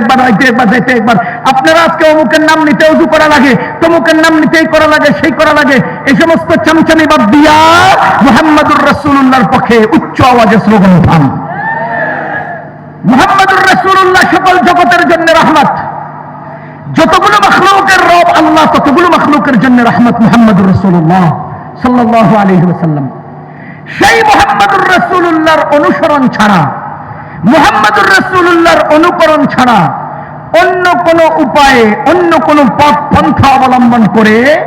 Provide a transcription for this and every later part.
একবার রাইতে একবার যাইতে একবার। আপনারা আজকে অমুকের নাম নিতে উজু করা লাগে, তমুকের নাম নিতেই করা লাগে, সেই করা লাগে। এই সমস্ত চামচামি বাদ দিয়া মোহাম্মদুর রসুল্লাহর পক্ষে উচ্চ আওয়াজে স্লোগান উঠান মোহাম্মদুর রসুল্লাহ সকল জগতের জন্য রহমত। যতগুলো মখলুকের রব আল্লাহ, ততগুলো মখলুকের জন্য রহমত মোহাম্মদুর রসুল্লাহ সাল্লাহ আলহি ওসাল্লাম সেই মোহাম্মদুর রসুল্লাহর অনুসরণ ছাড়া মোহাম্মদুর রসুল্লাহর অনুকরণ ছাড়া অন্য কোন উপায়ে, অন্য কোন পথ, পন্থা অবলম্বন করে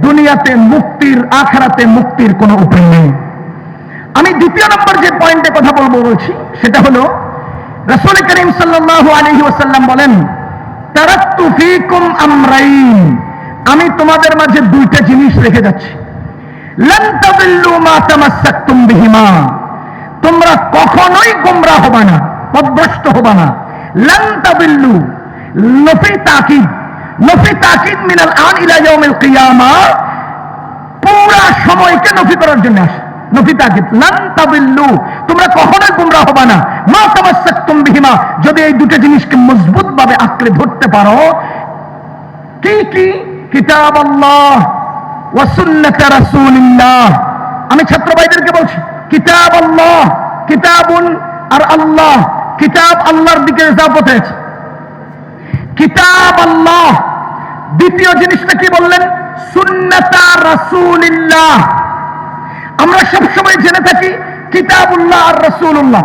দুনিয়াতে মুক্তির, আখেরাতে মুক্তির কোনো উপায় নেই। আমি দ্বিতীয় নম্বর যে পয়েন্টে কথা বলব বলছি, সেটা হলো, রসুল করিম সাল্লাল্লাহু আলাইহি ওসাল্লাম বলেন তারাক্তু ফীকুম আমরাইন। আমি তোমাদের মাঝে দুইটা জিনিস রেখে যাচ্ছি। লান তাদিল্লু মা বিহিমা। তোমরা কখনোই গোমরাহ হবে না পদভ্রষ্ট হবে না। লান তাদিল্লু নফি তাকিদ নফি তাকিদ মিনাল আন ইলা ইয়াউমিল কিয়ামা। পুরা সময়কে নফি করার জন্য আসে, নফি তাকিদ। লান তাদিল্লু তোমরা কখনোই গুমরা হবে না। মা তামাসসাকতুম বিহিমা, যদি এই দুটো জিনিসকে মজবুত ভাবে আঁকড়ে ধরতে পারো, কি কি? কিতাব আল্লাহ ওয়াসুন্নাত রাসূলিল্লাহ। আমি ছাত্র ভাইদেরকে বলছি কিতাব আল্লাহ, কিতাবুন আর আল্লাহ, কিতাব আল্লাহর দিকে ইজাফত হয়েছে কিতাব আল্লাহ, দ্বিতীয় জিনিসটা কি বললেন? সুন্নাতা রাসূলিল্লাহ। আমরা সবসময় জেনে থাকি, কিতাবুল্লাহ আর রসুল্লাহ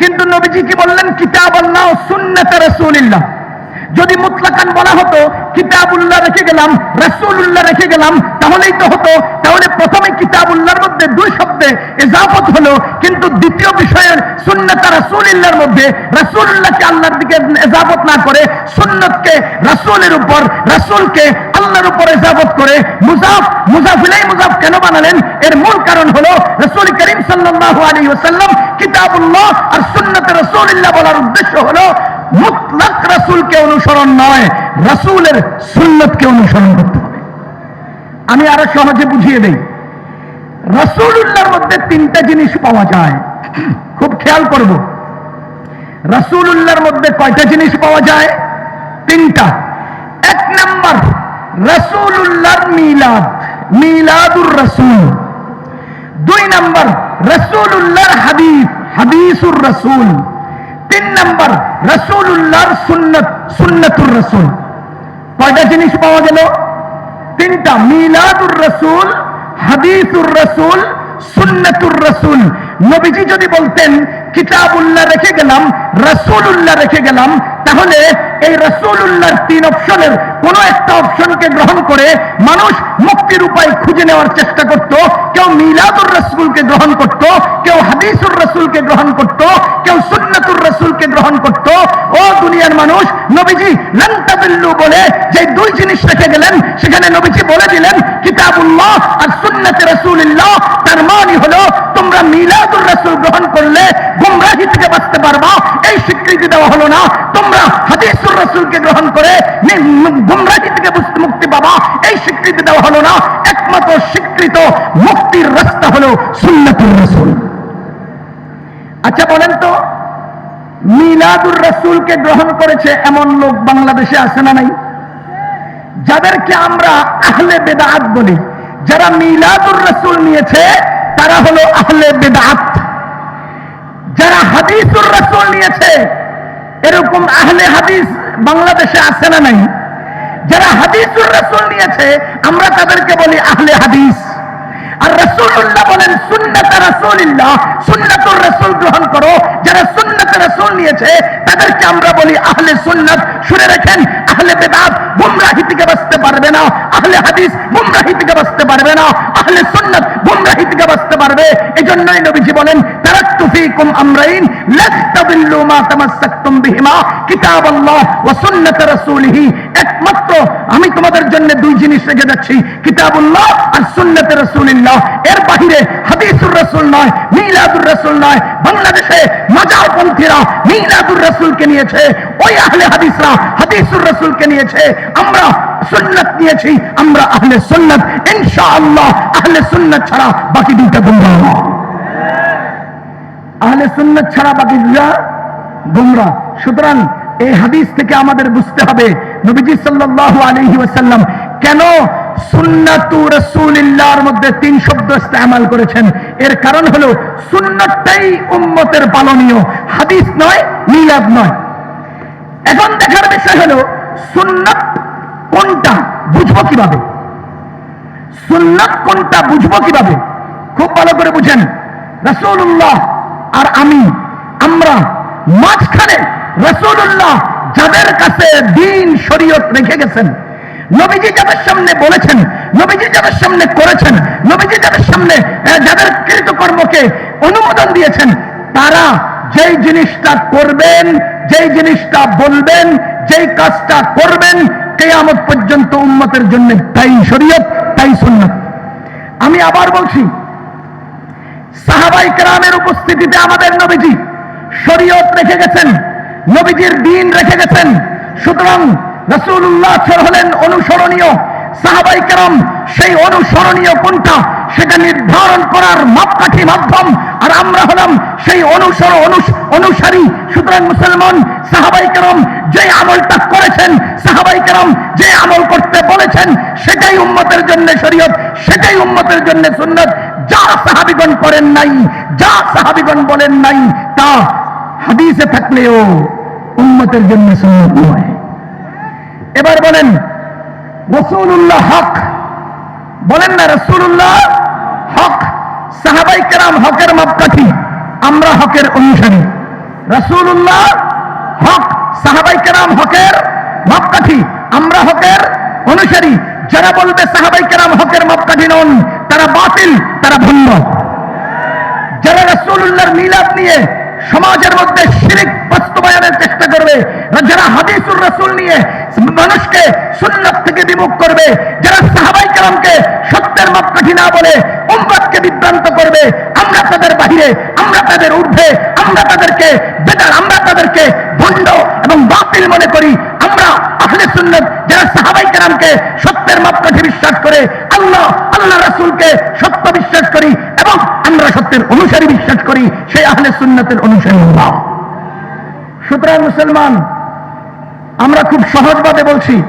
কিন্তু নবীজি কি বললেন? কিতাব আল্লাহ সুন্নাতে রসুলিল্লাহ। যদি মুতলাকান বলা হতো, কিতাবুল্লাহ রেখে গেলাম রসুল্লাহ রেখে গেলাম, তাহলেই তো হতো। তাহলে প্রথমে কিতাবুল্লাহর মধ্যে দুই শব্দে এজাফত হলো, কিন্তু দ্বিতীয় বিষয়ের সুন্নাতা রসুলিল্লাহর মধ্যে রসুল্লাহকে আল্লাহর দিকে এজাফত না করে, সুন্নতকে রসুলের উপর, রসুলকে আল্লাহর উপর এজাফত করে, মুজাফ, মুজাফিলাই মুজাফ কেন বানালেন? এর মূল কারণ হলো, রসুল করিম সাল্লাল্লাহু আলাইহি ওয়াসাল্লাম কিতাবুল্লাহ আর সুন্নতে রসুলিল্লাহ বলার উদ্দেশ্য হলো মুতলাক রসুলকে অনুসরণ নয়, রসুলের সুন্নতকে অনুসরণ করতে হবে। আমি আরও সহজে বুঝিয়ে দেই। রসুল্লাহর মধ্যে তিনটা জিনিস পাওয়া যায়। খুব খেয়াল করব। রসুল্লাহর মধ্যে কয়টা জিনিস পাওয়া যায়? তিনটা। এক নাম্বার রসুল্লাহর মিলাদ, মিলাদুর রসুল। দুই নাম্বার রসুল্লাহর হাদিস, হাদিসুর রসুল। তিন নাম্বার রসুল্লাহর সুন্নত, সুন্নতুর রসুল। কয়টা জিনিস পাওয়া গেল? তিনটা, মিলাদুর রসুল, হাদিসুর রসুল, সুন্নতুর রসুল। নবীজি যদি বলতেন কিতাবুল্লাহ রেখে গেলাম রসুল্লাহ রেখে গেলাম, তাহলে এই রসুল্লাহর তিন অপশনের কোন একটা অপশনকে গ্রহণ করে মানুষ মুক্তির উপায় খুঁজে নেওয়ার চেষ্টা করত, কেউ মিলাদুর রসুলকে গ্রহণ করত, কেউ হাদিসুর রসুলকে গ্রহণ করত, কেউ সুন্নতুর রসুলকে গ্রহণ করত। ও দুনিয়ার মানুষ, নবীজি লন্তাবিল্লু বলে যে দুই জিনিস রেখে গেলেন, সেখানে নবীজি বলে দিলেন, কিতাবুল্লাহ আর সুন্নতে রসুলিল্লাহ, তার মানে হলো তোমরা মিলাদুর রসুল গ্রহণ করলে গুমরাহি থেকে বাঁচতে পারবা। এই স্বীকৃতি দেওয়া হলো না। তোমরা হাদিসুর রসুলকে গ্রহণ করে গুমরাহি থেকে মুক্তি পাবা। এই স্বীকৃতি দেওয়া হলো না। একমাত্র স্বীকৃত মুক্তির রাস্তা হলো সুন্নতুর রসুল। আচ্ছা বলেন তো, মিলাদুর রসুলকে গ্রহণ করেছে এমন লোক বাংলাদেশে আছে না নাই? যাদেরকে আমরা আহলে বেদাত বলি। যারা মিলাদুর রসুল নিয়েছে, তারা হলো আহলে বেদাত। হাদিসুর রসুল নিয়েছে। এরকম আহলে হাদিস বাংলাদেশে আছে না নাই? যারা হাদিসুর রসুল নিয়েছে, আমরা তাদেরকে বলি আহলে হাদিস। আর রসুল্লাহ বলেন, সুন্নত রসুলিল্লাহ, সুন্নতুর রসুল গ্রহণ করো। যারা সুন্নত রসুল নিয়েছে, তাদেরকে আমরা বলি আহলে সুন্নত। শুনে রাখেন, আহলে বেদাত গুমরাহি থেকে বাঁচতে পারবে না। আহলে হাদিস গুমরাহি থেকে বাঁচতে পারবে না। আহলে সুন্নত গুমরাহি থেকে বাঁচতে পারবে। এজন্যই নবীজি বলেন তারাক্তু আমি তোমাদের জন্য দুই জিনিস রেখে যাচ্ছি, কিতাবুল্লাহ আর সুন্নাত রাসূলিল্লাহ। এর বাহিরে হাদিসুর রাসূল নয়, মিলাদুর রাসূল নয়, বাংলাদেশে মাজারপন্থীরা মিলাদুর রাসূলকে নিয়েছে, ওই আহলে হাদিসরা হাদিসুর রাসূলকে নিয়েছে, আমরা সুন্নাত নিয়েছি, আমরা আহলে সুন্নাত। ইনশাআল্লাহ, আহলে সুন্নাত ছাড়া বাকি দুইটা গুমরাহ আহলে সুন্নাত ছাড়া বাকি দুটা গুমরাহ সুতরাং এই হাদিস থেকে আমাদের বুঝতে হবে, নবীজি সাল্লাল্লাহু আলাইহি ওয়াসাল্লাম কেন সুন্নাতু রাসূলিল্লাহর মধ্যে তিন শব্দ ইস্তেমাল করেছেন? এর কারণ হলো, সুন্নাতটাই উম্মতের পালনীয়। হাদিস নয়, মিলাদ নয়। এখন দেখার বিষয় হলো, সুন্নাত কোনটা বুঝব কীভাবে? সুন্নাত কোনটা বুঝব কীভাবে? খুব ভালো করে বুঝেন। রসুল্লাহ আর আমি, আমরা মাঝখানে রসুল্লাহ যাদের কাছে দিন, শরীয়ত রেখে গেছেন, নবীজি যাদের সামনে বলেছেন, নবীজি যাদের সামনে করেছেন, নবীজি যাদের সামনে যাদের কৃতকর্মকে অনুমোদন দিয়েছেন, তারা যেই জিনিসটা করবেন, যেই জিনিসটা বলবেন, যেই কাজটা করবেন, কেয়ামত পর্যন্ত উন্মতের জন্য তাই শরীয়ত, তাই সুন্নাত। আমি আবার বলছি সাহাবাই কেরামের উপস্থিতিতে আমাদের নবীজি শরীয়ত রেখে গেছেন, নবীজির দিন রেখে গেছেন। সুতরাং রসুল্লাহ হলেন অনুসরণীয় সাহাবাই কেরাম, সেই অনুসরণীয় কোনটা? সেটা নির্ধারণ করার মাপকাঠি মাধ্যম। আর আমরা হলাম সেই অনুসর অনুসারী। সুতরাং মুসলমান, সাহাবাই কেরাম যে আমলটা করেছেন, সাহাবাই কেরাম যে আমল করতে বলেছেন, সেটাই উম্মতের জন্য শরীয়ত, সেটাই উম্মতের জন্য সুন্নত। যা সাহাবিগণ করেন নাই, যা সাহাবিগণ বলেন নাই, তা হাদিসে থাকলেও উম্মতের জন্য সুন্নত নয়। এবার বলেন রসুল্লাহ হক। বলেন না রসুল্লাহ হক, সাহাবাই কেরাম হকের মাপকাঠি, আমরা হকের অনুসারী। রসুল্লাহ হক, সাহাবাই কেরাম হকের মাপকাঠি, আমরা হকের অনুসারী। যারা বলবে সাহাবাই কেরাম হকের মাপকাঠি নন, তারা বাতিল, তারা ভণ্ড যারা রসুল্লাহর মিলাদ নিয়ে সমাজের মধ্যে শিরিক বাস্তবায়নের চেষ্টা করবে যারা হাদিসুর রসুল নিয়ে মানুষকে সুন্নাত থেকে বিমুখ করবে, যারা সাহাবাই কালামকে সত্যের মাপকাঠি না বলে উম্মাদকে বিভ্রান্ত করবে, আমরা তাদের বাহিরে, আমরা তাদের ঊর্ধ্বে, আমরা তাদেরকে বেদার, আমরা তাদেরকে ভণ্ড এবং বাতিল মনে করি। আমরা আহলে সুন্নত, যারা সাহাবাই কালামকে সত্যের মাপকাঠি বিশ্বাস করে, আল্লাহ আল্লাহ রাসূলকে সত্য বিশ্বাস করি এবং আমরা সত্যের অনুসারী বিশ্বাস করি, সেই আহলে সুন্নতের অনুসারী হলাম সুতরাং মুসলমান, আমরা খুব সহজভাবে বলছি,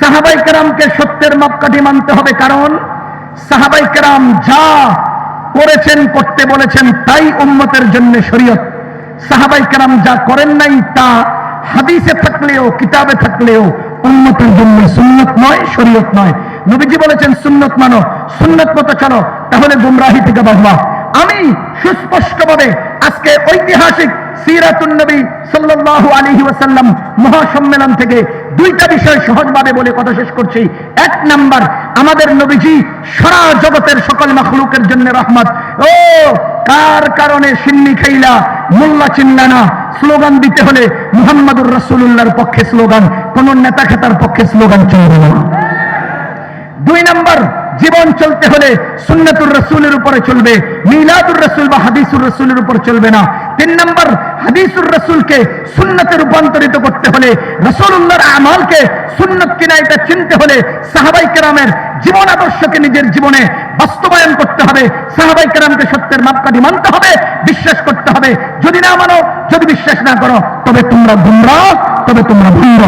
সাহাবাই কেরামকে সত্যের মাপকাঠি মানতে হবে। কারণ, সাহাবাই কেরাম যা করেছেন, করতে বলেছেন, তাই উম্মতের জন্য শরীয়ত। সাহাবাই কেরাম যা করেন নাই, তা হাদিসে থাকলেও, কিতাবে থাকলেও উম্মতের জন্য সুন্নত নয়, শরীয়ত নয়। নবীজি বলেছেন, সুন্নত মানো, সুন্নত মতো চলো। তাহলে গুমরাহি থেকে বাঁচবা। আমি সুস্পষ্টভাবে আজকে ঐতিহাসিক সিরাতুন নবী সাল্লাল্লাহু আলাইহি ওয়াসাল্লাম মহাসম্মেলন থেকে দুইটা বিষয় সহজভাবে বলে কথা শেষ করছি। এক নাম্বার, আমাদের নবীজি সারা জগতের সকল মাখলুকের জন্য রহমত। ও, কার কারণে সিন্নি খাইলা, মোল্লা চিল্লা না স্লোগান দিতে হলে মুহাম্মাদুর রাসূলুল্লাহর পক্ষে স্লোগান, কোন নেতা খেতার পক্ষে স্লোগান চলবে না। দুই নাম্বার, জীবন চলতে হলে সুন্নাতুর রসুলের উপরে চলবে, মিলাদুর রসুল বা হাদিসুর রসুলের উপর চলবে না। তিন নাম্বার, হাদিসুর রসুলকে সুন্নতে রূপান্তরিত করতে হলে রসুল্লাহর আমালকে সুন্নত কিনা এটা চিনতে হলে সাহাবাই কেরামের জীবন আদর্শকে নিজের জীবনে বাস্তবায়ন করতে হবে। সাহাবাই কেরামকে সত্যের মাপকাঠি মানতে হবে, বিশ্বাস করতে হবে। যদি না মানো, যদি বিশ্বাস না করো, তবে তোমরা গুমরা তবে তোমরা ভুন্ড